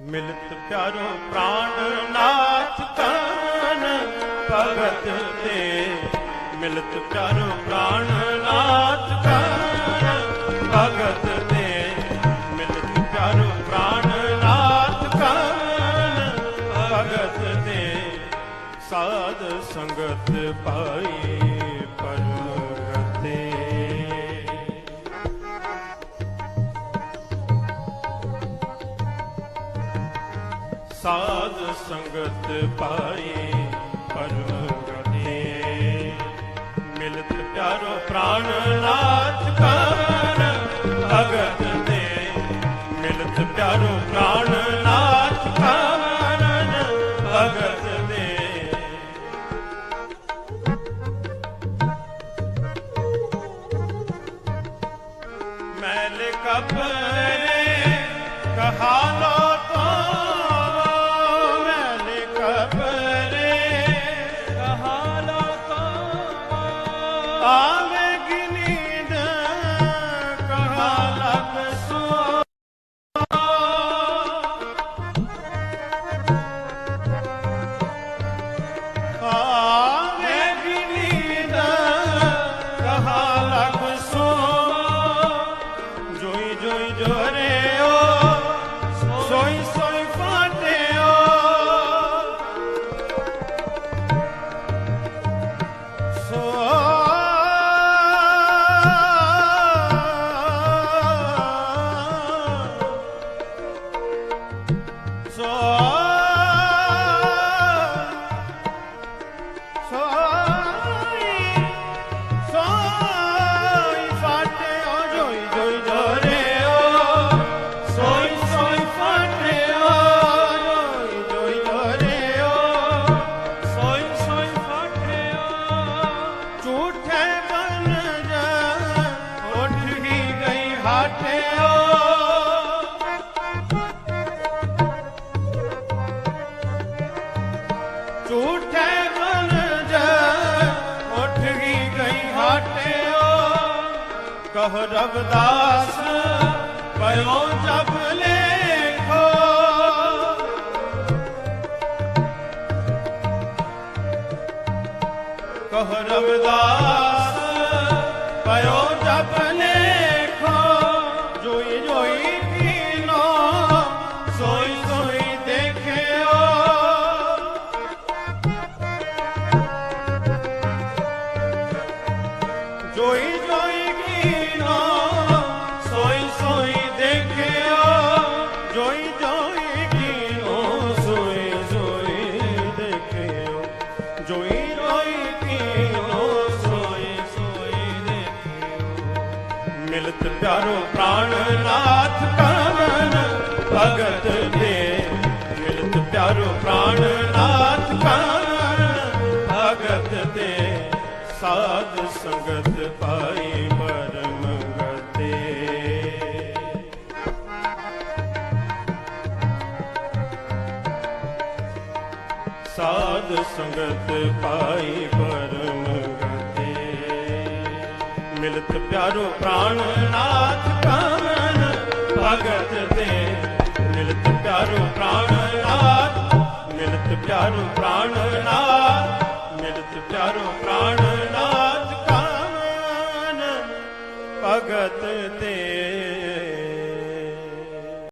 ਮਿਲਤ ਪਿਆਰੋ ਪ੍ਰਾਣ ਨਾਥ ਕਾਨ ਭਗਤ ਤੇ। ਮਿਲਤ ਪਿਆਰੋ ਪ੍ਰਾਣ ਨਾਥ ਕਾਨ ਭਗਤ ਤੇ। ਮਿਲਤ ਪਿਆਰੋ ਪ੍ਰਾਣ ਨਾਥ ਕਾਨ ਭਗਤ ਤੇ। ਸਾਧ ਸੰਗਤ ਪਾਈ ਸਾਧ ਸੰਗਤ ਪਾਏ ਪਰਮ ਗਤੇ ਮਿਲਤ ਪਿਆਰੋ ਪ੍ਰਾਣ ਨਾਥ ਕਾਨ ਭਗਤ ਤੇ। ਮਿਲਤ ਪਿਆਰੋ ਪ੍ਰਾਣ ਨਾਥ ਕਾਨ ਭਗਤ ਮੈਲ ਕਪਰੇ ਕਹਾ So. ਕਹ ਰਵਦਾਸ, ਪਇਓ ਜਬ ਲੇਖੋ। ਕਹ ਰਵਦਾਸ, ਪਇਓ ਜਬ ਲੇਖੋ। ਜੋਈ ਜੋਈ ਕੀਨੋ, ਸੋਈ ਸੋਈ ਦੇਖਿਓ। ਜੋਈ ਜੋਈ ਮਿਲਤ ਪਿਆਰੋ ਪ੍ਰਾਣ ਨਾਥ ਕਾਨਨ ਭਗਤ ਦੇ ਮਿਲਤ ਪਿਆਰੋ ਪ੍ਰਾਣ ਨਾਥ ਕਾਨਨ ਭਗਤ ਦੇ ਸਾਧ ਸੰਗਤ ਪਾਈ ਪਰਮ ਗਤੇ। ਸਾਧ ਸੰਗਤ ਪਾਈ ਪਰਮ ਮਿਲਤ ਪਿਆਰੋ ਪ੍ਰਾਣ ਨਾਥ ਕਾਮਨ ਭਗਤ ਤੇ। ਮਿਲਤ ਪਿਆਰੋ ਪ੍ਰਾਣ ਨਾਥ ਮਿਲਤ ਪਿਆਰੋ